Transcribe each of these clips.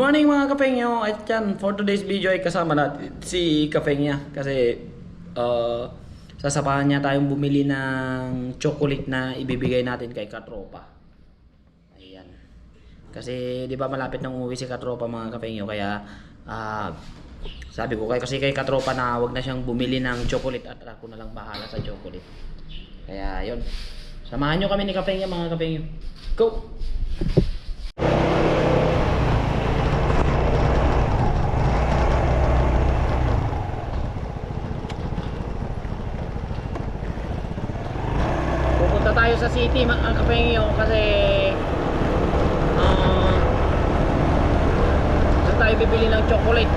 morning mga kapengyo! At yan, for today's video ay kasama natin si Kapengya kasi uh, sasapahan niya tayong bumili ng chocolate na ibibigay natin kay Katropa. Ayan. Kasi di ba malapit nang umuwi si Katropa mga kapengyo kaya ah, sabi ko kay kasi kay Katropa na wag na siyang bumili ng chocolate at ako na lang bahala sa chocolate. Kaya yon. Samahan nyo kami ni Kapengya mga kapengyo. Go! City mga kapengyo kasi ah saan tayo bibili ng chocolate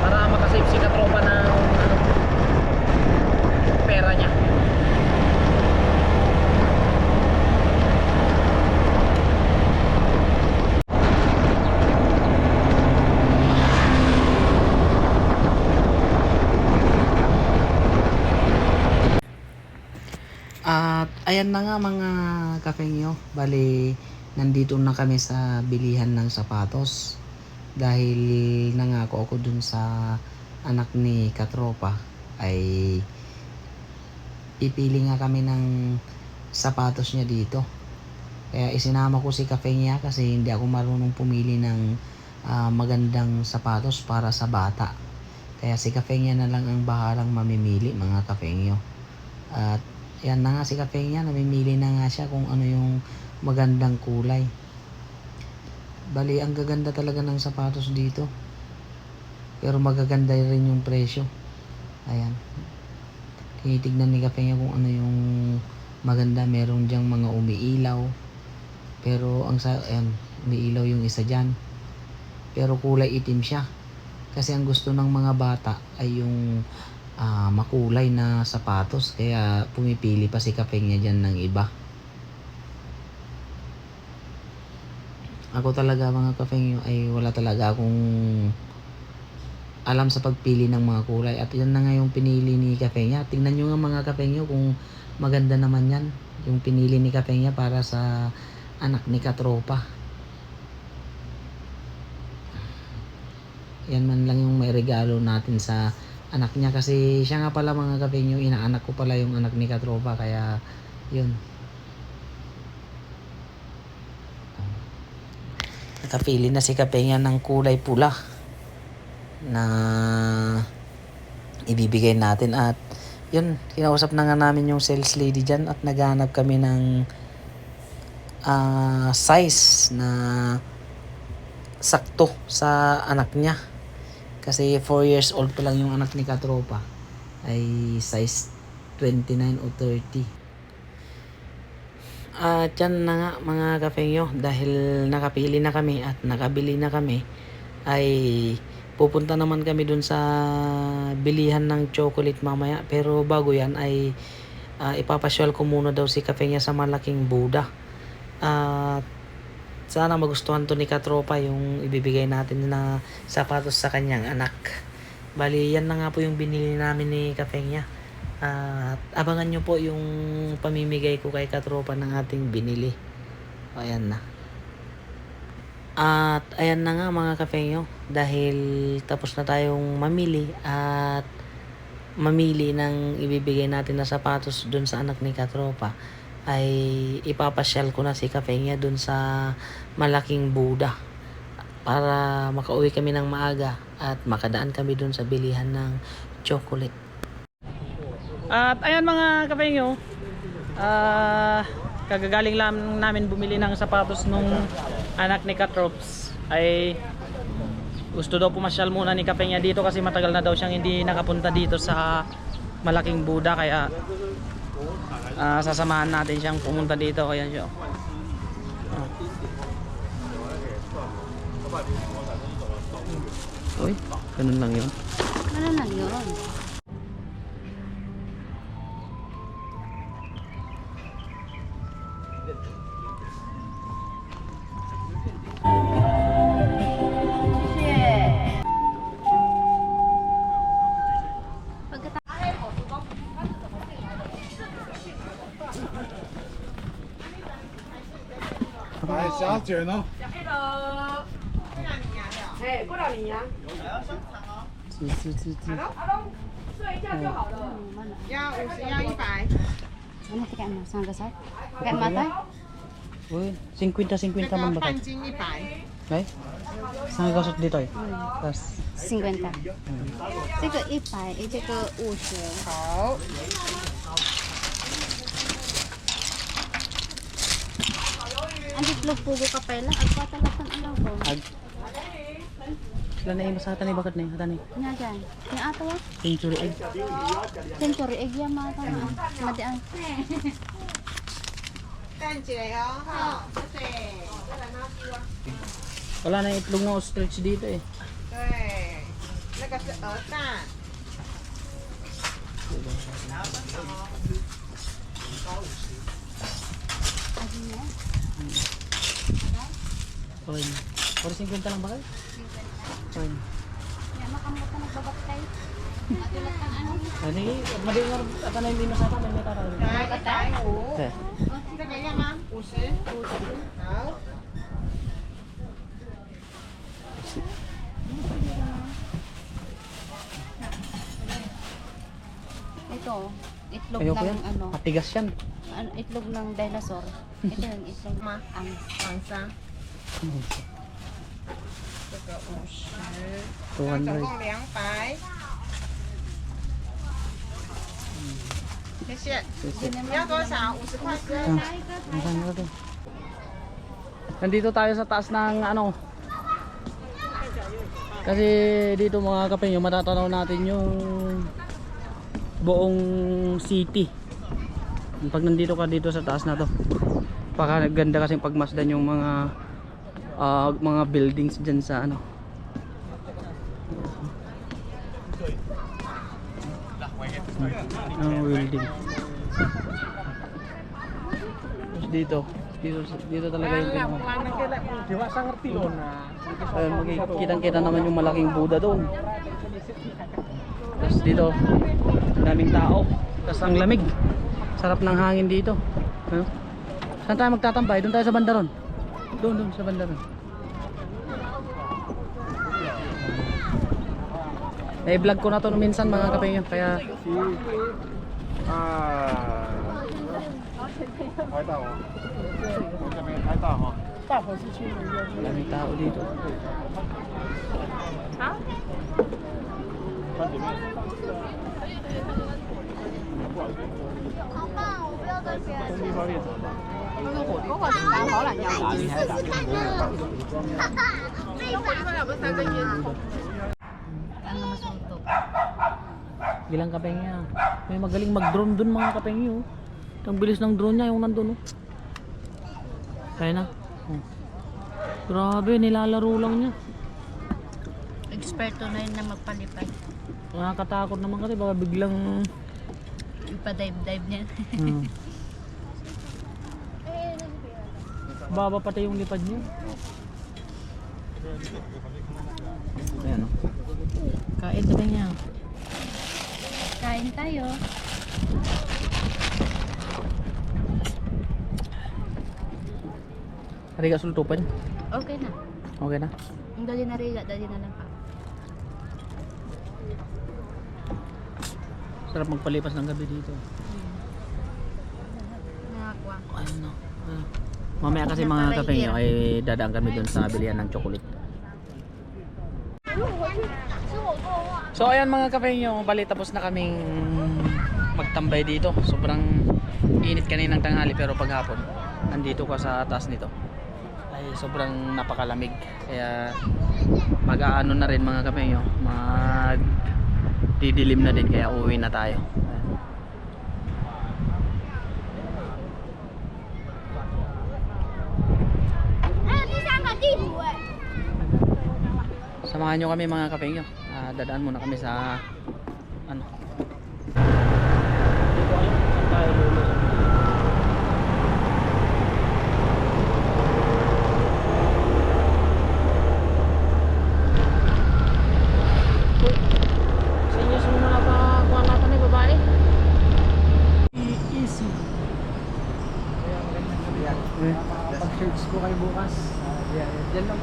para makasave si katropa ng ano, pera niya At ayan na nga mga kapengyo, bali nandito na kami sa bilihan ng sapatos dahil nangako ako dun sa anak ni Katropa ay ipili nga kami ng sapatos niya dito. Kaya isinama ko si Kapengya kasi hindi ako marunong pumili ng ah, magandang sapatos para sa bata. Kaya si Kapengya na lang ang bahalang mamimili mga Kapengyo. At yan na nga si Kapengya, namimili na nga siya kung ano yung magandang kulay. Bali, ang gaganda talaga ng sapatos dito. Pero magaganda rin yung presyo. Ayan. Tinitignan ni Kapengya kung ano yung maganda. Meron diyang mga umiilaw. Pero ang sa, ayan, umiilaw yung isa dyan. Pero kulay itim siya. Kasi ang gusto ng mga bata ay yung ah, makulay na sapatos. Kaya pumipili pa si Kapengya dyan ng iba. Ako talaga mga kapengyo ay wala talaga akong alam sa pagpili ng mga kulay. At yan na nga yung pinili ni Kapengya. Tingnan nyo nga mga kapengyo kung maganda naman yan. Yung pinili ni Kapengya para sa anak ni Katropa. Yan man lang yung may regalo natin sa anak niya. Kasi siya nga pala mga kapengyo, inaanak ko pala yung anak ni Katropa. Kaya yun. Nakapili na si Kapengya ng kulay pula na ibibigay natin at yun, kinausap na nga namin yung sales lady dyan at naghanap kami ng ah, size na sakto sa anak niya. Kasi 4 years old pa lang yung anak ni Katropa. Ay size 29 o 30. At yan na nga mga kapengyo dahil nakapili na kami at nakabili na kami ay pupunta naman kami dun sa bilihan ng chocolate mamaya. Pero bago yan ay ah, ipapasyal ko muna daw si Kapengya sa malaking Buddha at sana magustuhan to ni Katropa yung ibibigay natin na sapatos sa kanyang anak bali yan na nga po yung binili namin ni Kapengya at abangan nyo po yung pamimigay ko kay Katropa ng ating binili. O, ayan na. At ayan na nga mga kafenyo. Dahil tapos na tayong mamili at mamili ng ibibigay natin na sapatos dun sa anak ni Katropa ay ipapasyal ko na si Kafenya dun sa malaking Buddha. Para makauwi kami ng maaga at makadaan kami dun sa bilihan ng chocolate. At ayan mga kapengyo, ah kagagaling lang namin bumili ng sapatos nung anak ni Katrops. Ay gusto daw pumasyal muna ni Kapengya dito kasi matagal na daw siyang hindi nakapunta dito sa malaking Buddha. Kaya ah, sasamahan natin siyang pumunta dito. Ayan siya Ôi, cái nâng nặng nhỉ? Cái nâng nặng nhỉ? Hãy subscribe cho kênh Ghiền Mì Gõ Để không bỏ lỡ những video hấp dẫn 你呀、啊。是是是是。Hello Hello，睡一觉就好了。要五十，要一百。我们干嘛？三个菜，干嘛的？喂，新贵的新贵的，我不干。半斤一百。来，三个是几多？嗯，新贵的。这个一百，这个五十。好。安迪，老婆，我搞白了，阿爸，咱俩分一两。Sila na imas hatanay eh, bakit na yung hatanay? Nga dyan. Yung ato wa? Century egg. Century egg yan mga tao. Ah. Madian. Wala na itlog na ostrich dito eh. Okay. Por 50 lang ba kayo? Ay. Yan, makamot na nagbabaktay. Matulat ang ano. Ani, madinar at anay din sa atin na tara. Katay. Okay. Ma'am, puse, puse. Now. Ito, itlog Ayoko ng yan. ano. Matigas yan. Ano, itlog ng dinosaur. Ito yung itlog. Ma, ang, angsa. Angsa. 个五十，那总 200. 共两百。谢谢。你要多少？五十块是。 Ah, ang saan ka to? Nandito tayo sa taas ng ano. Kasi dito mga kapengyo, matatanaw natin yung buong city. Pag nandito ka dito sa taas na to. Paka ganda kasi pagmasdan yung mga ah, mga buildings diyan sa ano. Ang building. Tapos dito, dito dito talaga yung nah. Ayun, makikitang-kita naman yung malaking Buddha doon. Tapos dito, daming tao. Tapos ang lamig. Sarap ng hangin dito. Ano? Saan tayo magtatambay? Doon tayo sa banda ron. Doon, doon sa banda ron. Eh, vlog ko na to minsan mga kapengyo. Kaya, Ah。拍到哦。我这边拍到哈。 daming tao dito. 穿里面。东地方练场 Bilang kapengyo. May magaling mag-drone dun mga kapengyo. Ang bilis ng drone niya yung nandun. Oh. Kaya na. Oh. Grabe, nilalaro lang niya. Eksperto na yun na magpalipad. Nakakatakot naman kasi baka biglang Ipa-dive-dive niya. hmm. Baba pati yung lipad niya. Ayan oh. Kain tabi niya. Kain tayo. Hari ka sultupan. Okay na. Okay na. Ang dali na riga, dali na lang pa. Sarap magpalipas ng gabi dito. Nakakuha. Ayun no. Ah. Mamaya kasi mga kapengyo ay dadaan kami dun sa bilihan ng chocolate. So ayan mga kapengyo, bali tapos na kaming magtambay dito. Sobrang init kaninang tanghali pero paghapon nandito ka sa taas nito ay sobrang napakalamig. Kaya mag-aano na rin mga kapengyo, mag didilim na din kaya uwi na tayo. Ayan. Samahan nyo kami mga kapengyo. Ah, dadaan muna kami sa ano. Kung saan tayo. Pag-search ko kayo bukas. Yeah, yeah. Diyan lang.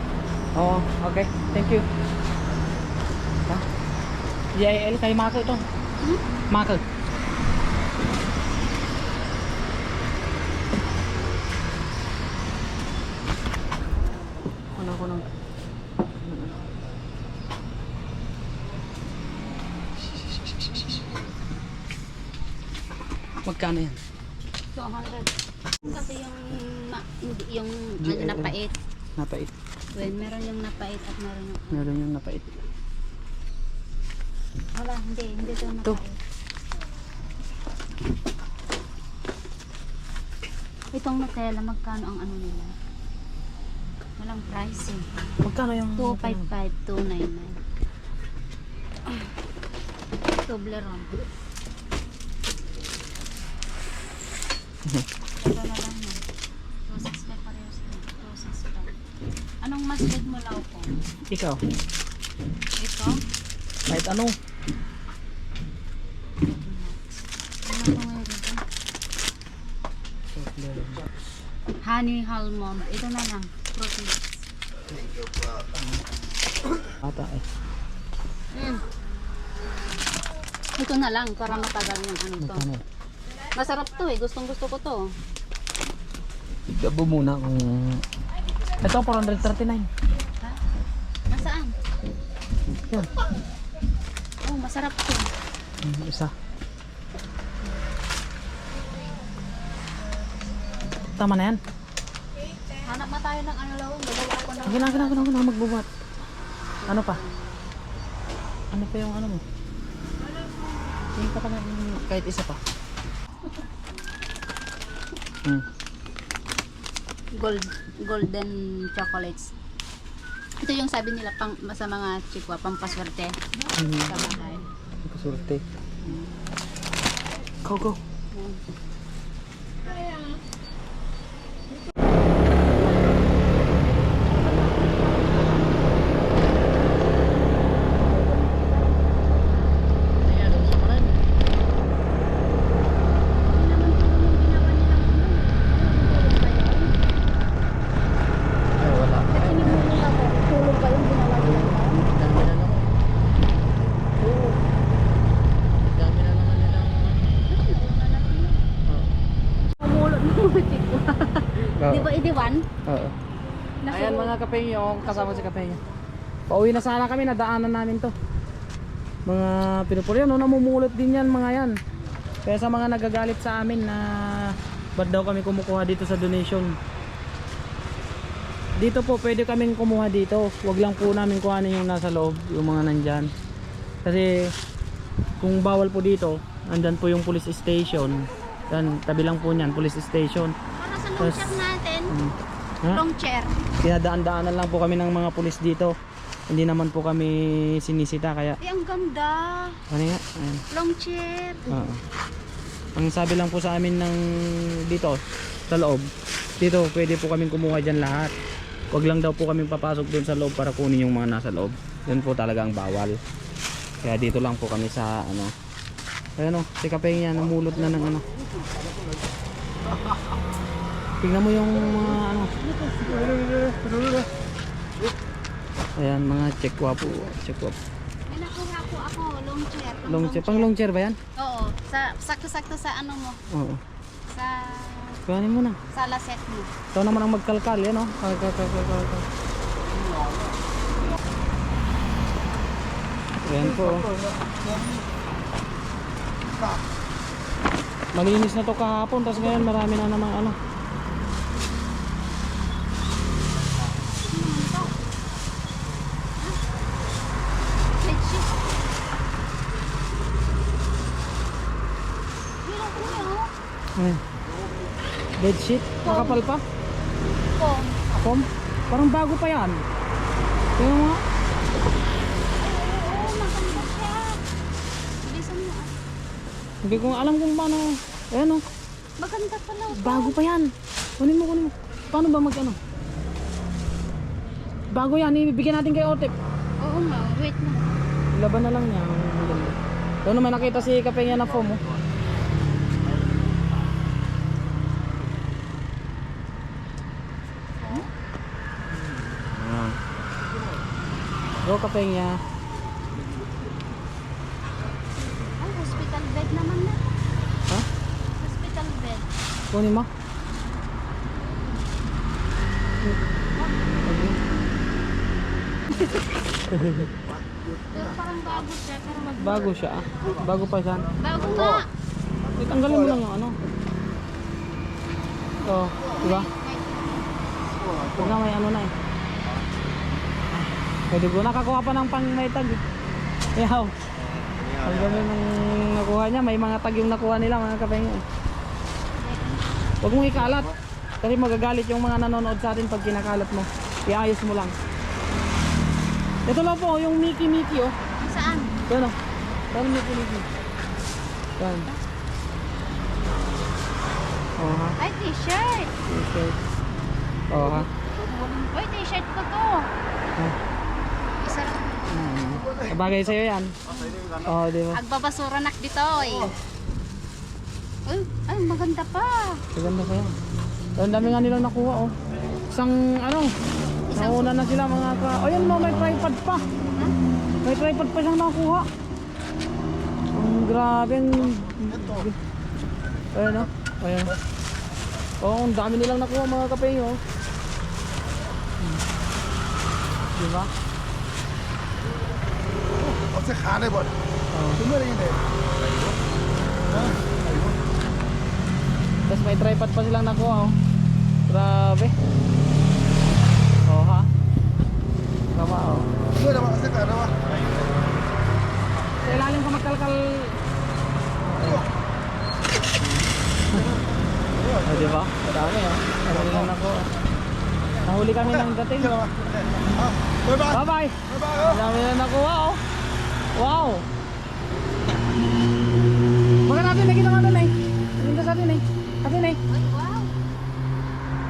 Oo, okay. Thank you. Yeah, kay Mako ito. Hmm? Mako. Ano ko nang Magkano yan? 200. Kasi yung, ma, hindi, yung GLL. ano, napait. Napait. Well, meron yung napait at meron yung... Meron yung napait. Wala, hindi. Hindi ito Ito. napait. Itong Nutella, magkano ang ano nila? Walang pricing. Magkano yung 255, 299. Toblerone. Ito na lang mo. 265 parehas na. 265. Anong mas big mo law po? Ikaw, Ito? Kahit ano. Honey almond. Ito na lang. Protein. Ata eh. Mm. Ito na lang para matagal yung ano to. Masarap to eh. Gustong gusto ko to. Gabo muna kung... Ito, 439. Ha? Nasaan? Yan. Masarap to. Mm, Isa. Tama na yan. Hanap na tayo ng ano lawang. Gagawa ko ng... Akin na, akin na, akin na, akin na, magbubat. Ano pa? Ano pa yung ano mo? Tingin ka pa na mm, kahit isa pa. Hmm. Gold, golden chocolates. Ito yung sabi nila pang, sa mga chikwa, pampaswerte Hmm. sa bahay. Kasurte. Go, go. 81? Oo. Ayan mga kapeyo, kasama si kapeyo. Pauwi na sana kami, nadaanan namin to. Mga pinupuri yan, no? namumulot din yan mga yan. Kaya sa mga nagagalit sa amin na ba't daw kami kumukuha dito sa donation. Dito po, pwede kaming kumuha dito. Huwag lang po namin kuhanin yung nasa loob, yung mga nandyan. Kasi kung bawal po dito, andyan po yung police station. Yan, tabi lang po niyan, police station. Para sa loob Tapos, Long chair. Dinadaan-daanan lang po kami ng mga pulis dito. Hindi naman po kami sinisita kaya Eh, ang ganda. ano nga? Ayan. Long chair. Oo. Ang sabi lang po sa amin ng dito sa loob. Dito pwede po kaming kumuha diyan lahat. Huwag lang daw po kaming papasok doon sa loob para kunin yung mga nasa loob. Yun po talaga ang bawal. Kaya dito lang po kami sa ano. Ayan o, si Kapeng yan, namulot na ng ano. Tingnan mo yung mga ano. Ayan, mga chekwa po. Chekwa. May nakuha po ako, long chair. Pang Long chair. Pang long chair ba yan? Oo, sa sakto-sakto sa ano mo, Oo. sa Kuhanin mo na. sa laset mo. Ito naman ang magkalkal, yan o. Kalkal, kalkal, kalkal. Ayan po. oh. Malinis na to kahapon, tapos ngayon marami na namang ano. Bedsheet. Hirap mo yun. Ayan. Bedsheet, makapal pa. Foam. Foam. Parang bago pa yan. Tingnan mo. Oo, maganda siya. Bilisan mo ah. Hindi ko alam kung paano. Ayan o. Maganda pala. Bago pa yan. Kunin mo, kunin mo. Paano ba mag ano? Bago yan, ibibigyan natin kay Otep. Oo nga, wait na. Laban na lang niya. Doon naman nakita si Kapenya na foam oh. Go kapengya. Ay, hospital bed naman na. Ha? Hospital bed. Kunin mo. Pero parang bago siya. Pero mag... Bago siya ah. Bago pa siya. Bago nga. Eh, tanggalin mo lang yung ano. Oh, di ba? Huwag na may ano na eh. Pwede ko nakakuha pa ng pang may tag. eh. Yaw. Ang ganda ng nakuha niya. May mga tag yung nakuha nila mga kapengya. eh. Huwag mong ikalat. Kasi magagalit yung mga nanonood sa atin pag kinakalat mo. Iayos mo lang. Ito lang po, yung Mickey Mickey oh. Saan? Yan o. Yan Mickey Mickey. Yan. Oh ha. Ay, t-shirt. T-shirt. Oh ha. Uy, t-shirt ko to. Ah. Isa lang. Hmm. Bagay sa'yo yan. Oh, di ba? Agbabasura nak dito eh. Uy, ay maganda pa. Maganda pa yan. Ang dami nga nilang nakuha oh. Isang ano, nauna na sila mga ka... Oh yan mo, may tripod pa. May tripod pa siyang nakuha. Ang grabe. Ang... Ayan oh. Ayan oh. Ang dami nilang nakuha mga kape oh. Hmm. से खाने पर Sumber yun eh. Ha? Tapos may tripod pa silang nakuha oh. Grabe. Oh ha. Tama oh. Ito naman kasi ka, naman. Sa ilalim ka magkalkal. Oh, di ba? Marami oh. Marami lang ako. Nahuli kami ng dating. Bye-bye. Bye-bye. Marami lang nakuha oh. Wow. Baka natin nakita eh. Sa atin eh. Atin eh. Wow.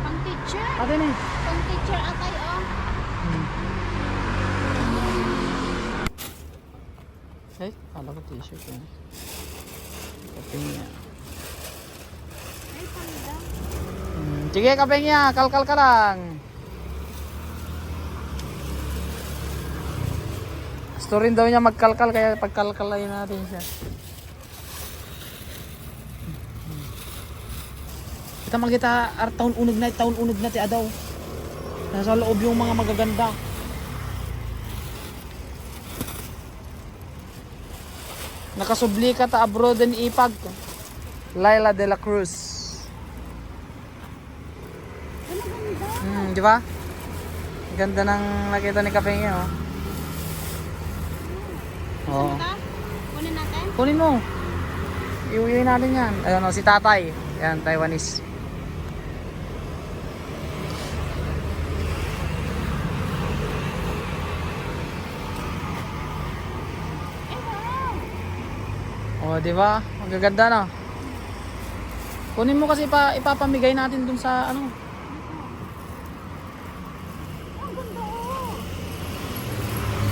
Pang teacher. Atin eh. Pang teacher oh. Kala ko t-shirt yun. Kaping niya. Ay, panda. Hmm, Sige, kapeng niya. Kalkal ka lang. Gusto rin daw niya magkalkal kaya pagkalkalayin natin siya. Kita makita ar taon unog na taon unog na ti adaw. Nasa loob yung mga magaganda. Nakasubli ka ta abroad and ipag. Laila de la Cruz. Hmm, di ba? Ganda ng nakita ni Kapenge, oh. Oo. Ito? Kunin natin. Kunin mo. Iuwi natin yan. Ayun, oh, si tatay. Yan, Taiwanese. Wow. Oh, di ba? Ang gaganda no. Kunin mo kasi pa ipapamigay natin dun sa ano.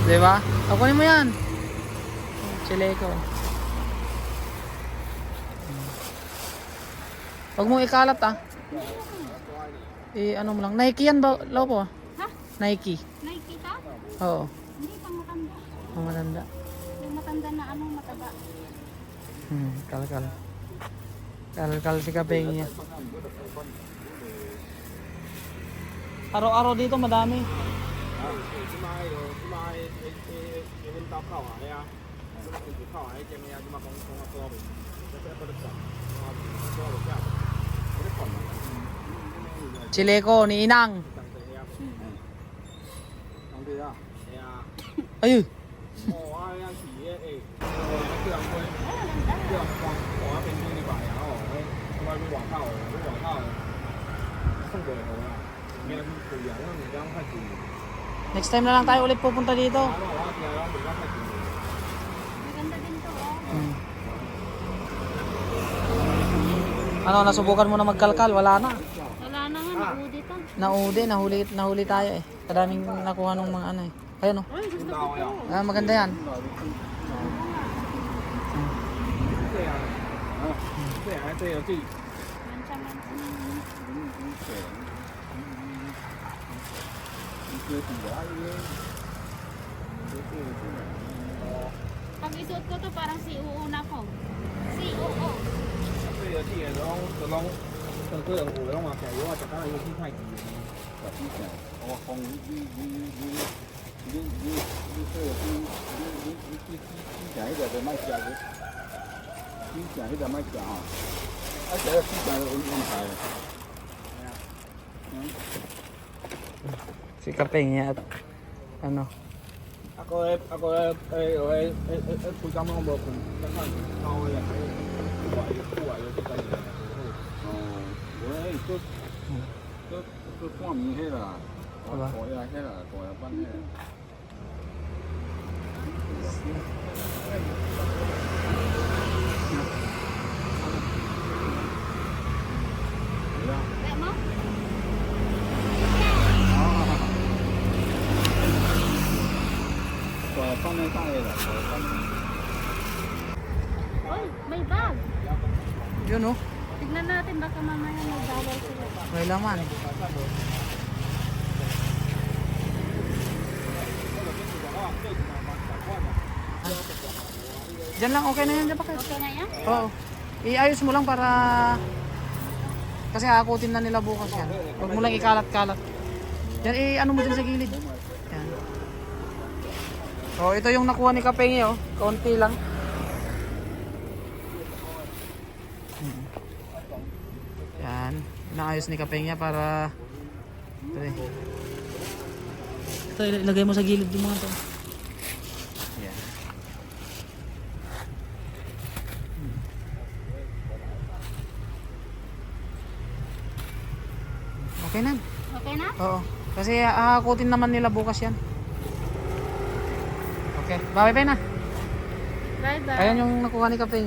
Di ba? O, kunin mo yan. Chileko. Huwag mong ikalat ah. Eh ano mo lang. Nike yan ba? Law po? Ha? Nike. Nike ka? Oo. Hindi, pang matanda. Pang matanda. Yung matanda na ano mataba. Hmm, kal-kal. Kal-kal si Kapeng niya. Araw-araw dito madami. Ah, sumayo, sumayo, ihintap ka, kaya ชิเลโกนี่นั่งเอ้ยเ next time na lang tayo ulit pupunta dito Ano, nasubukan mo na magkalkal? Wala na. Wala na nga, naudi to. Naudi, nahuli, nahuli tayo eh. Kadaming nakuha ng mga ano eh. Ayun oh. Uy, gusto ko to. Ah, maganda yan. Pag isuot ko to, parang si uuna ko. Si oo. 这个地都都拢都都有有拢话其实如果话特登要天太极我讲你你你你你你你这个你你你你你你讲迄个就卖食嘅，你讲迄个卖食吼，啊这个你讲有问题。 Si Kapeng niya at ano, Ako eh ako eh eh eh eh eh配金我冇配，等下交嘅 系户外户外嗰啲计嘅。哦，我迄都都都半暝迄啦，大呀迄啦，大呀班迄啦。系啊。 Kaya mo? Kaya panay Yun oh, Tignan natin, baka mamaya may bawal sila. may laman. Diyan lang, okay na yan. Diyan pa kayo. Okay na yan? Oo. Iayos mo lang para... Kasi akutin na nila bukas yan. Huwag mo lang ikalat-kalat. Yan, eh, ano mo dyan sa gilid. Yan. Oh, ito yung nakuha ni Kapengi, oh. Kaunti lang. Hmm. Yan. Inaayos ni Kapengi para... Ito, eh. Ito, ilagay mo sa gilid yung mga to. Yan. Okay na. Okay na? Oo. Kasi aakutin naman nila bukas yan. Okay. Bye-bye na. Bye-bye. Ayan yung nakuha ni Kape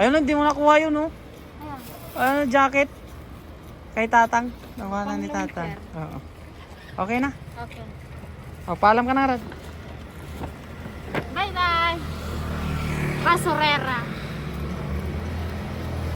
Ayun, hindi mo nakuha yun, no? Ayan. Ano, jacket? Kay Tatang. Nakuha na ni Tatang. Oo. Okay na. Okay. O, paalam ka na, Rad. Bye-bye. Basurera.